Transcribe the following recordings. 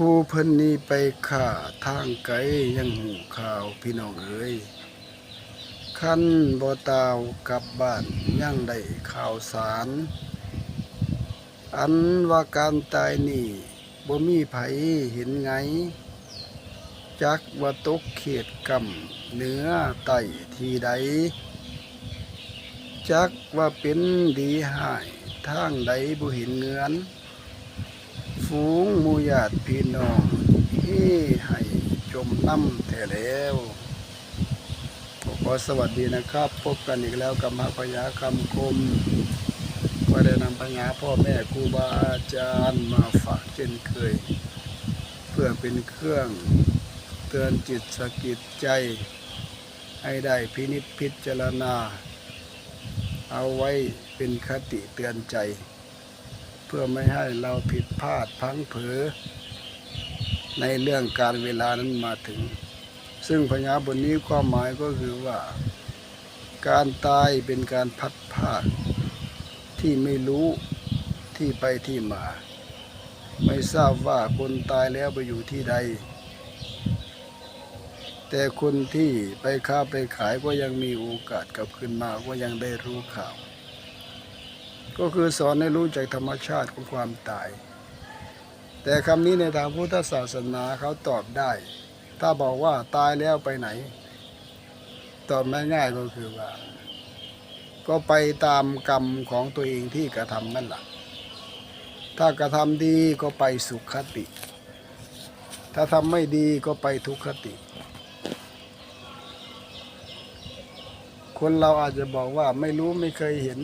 ผู้เพิ่นนี้ไปข่าทางไกลยังหูข่าวพี่น้องเอ้ยคันบ่ตาวกลับบ้านยังได้ข่าวสาร อันว่าการตายนี่บ่มีไผเห็นไง จักว่าตกเขตกรรมเหนือไต่ทีใด จักว่าเป็นดีหายทางใดบ่เห็นเงือน ฝูงมูญาติพี่น้องเฮ้ให้จมน้ำแต่แล้วขอสวัสดีนะครับ พบกันอีกแล้วกับมหาพยาคำคมก็ได้นำปัญญาพ่อแม่ครูบาอาจารย์มาฝากเช่นเคย เพื่อเป็นเครื่องเตือนจิตสะกิดใจ ให้ได้พินิจพิจารณา เอาไว้เป็นคติเตือนใจ พื่อไม่ให้เราผิดพลาดพลังเผลอในเรื่องการเวลานั้นมาถึง ซึ่งพญาบทนี้ความหมายก็คือว่า การตายเป็นการพัดพลาดที่ไม่รู้ที่ไปที่มา ไม่ทราบว่าคนตายแล้วไปอยู่ที่ใด แต่คนที่ไปค้าไปขายก็ยังมีโอกาสกลับคืนมาก็ยังได้รู้ข่าว ก็คือสอนให้รู้จักธรรมชาติของความตาย แต่คำนี้ในทางพุทธศาสนาเขาตอบได้ ถ้าบอกว่าตายแล้วไปไหน ตอบง่ายๆก็คือว่า ก็ไปตามกรรมของตัวเองที่กระทำนั่นแหละถ้ากระทำดีก็ไปสุขคติ ถ้าทำไม่ดีก็ไปทุกขคติ คนเราอาจจะบอกว่าไม่รู้ไม่เคยเห็น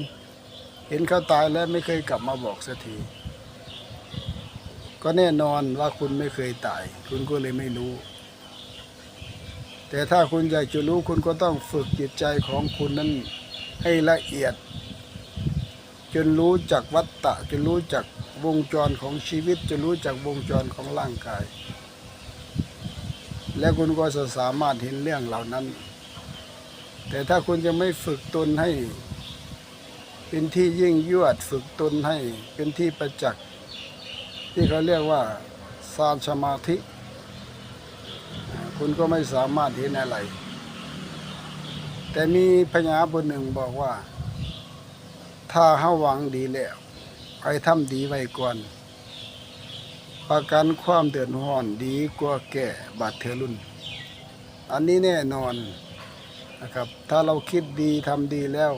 เห็นเขาตายแล้วไม่เคยกลับมาบอกสักที ก็แน่นอนว่าคุณไม่เคยตาย คุณก็เลยไม่รู้ แต่ถ้าคุณอยากจะรู้คุณก็ต้องฝึกจิตใจของคุณนั้นให้ละเอียด จนรู้จักวัตตะจนรู้จักวงจรของชีวิตจนรู้จักวงจรของร่างกาย และคุณก็จะสามารถเห็นเรื่องเหล่านั้น แต่ถ้าคุณจะไม่ฝึกตนให้ เป็นที่ยิ่งยวดฝึกตนให้เป็นที่ประจักษ์ที่เขาเรียกว่าสานสมาธิ คุณก็ไม่สามารถเห็นอะไร แต่มีพญาบนหนึ่งบอกว่า ถ้าเฮาหวังดีแล้วให้ทำดีไว้ก่อนประกันความเดือดร้อนดีกว่าแก่บาดเทอรุ่นอันนี้แน่นอนนะครับ ถ้าเราคิดดีทำดีแล้ว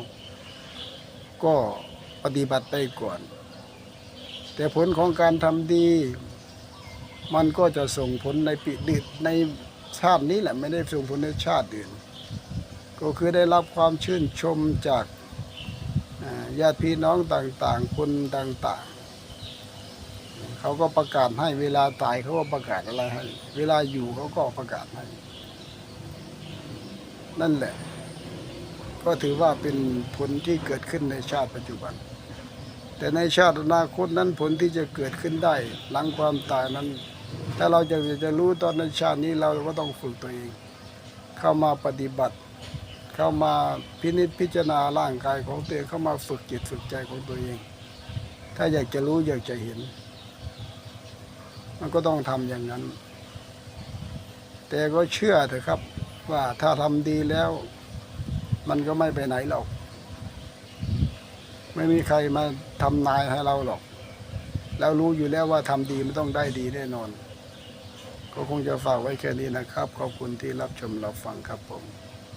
ก็ปฏิบัติไปก่อน แต่ผลของการทำดี มันก็จะส่งผลในปีดิดในชาตินี้แหละไม่ได้ส่งผลในชาติอื่น ก็คือได้รับความชื่นชมจากญาติพี่น้องต่างๆ คนต่างๆ เขาก็ประกาศให้เวลาตายเขาก็ประกาศอะไรให้ เวลาอยู่เขาก็ประกาศให้ นั่นแหละ ก็ถือว่าเป็นผลที่เกิดขึ้นในชาติปัจจุบัน แต่ในชาติอนาคตนั้นผลที่จะเกิดขึ้นได้ หลังความตายนั้น ถ้าเราจะจะรู้ตอนในชาตินี้เราก็ต้องฝึกตัวเอง เข้ามาปฏิบัติ เข้ามาพินิจพิจารณาร่างกายของตัวเองเข้ามาฝึกจิตฝึกใจของตัวเอง ถ้าอยากจะรู้อยากจะเห็น มันก็ต้องทำอย่างนั้น แต่ก็เชื่อเถอะครับว่าถ้าทำดีแล้ว มันก็ไม่ไปไหนหรอก ไม่มีใครมาทำนายให้เราหรอก แล้วรู้อยู่แล้วว่าทำดีมันต้องได้ดีแน่นอน ก็คงจะฝากไว้แค่นี้นะครับ ขอบคุณที่รับชมรับฟังครับผม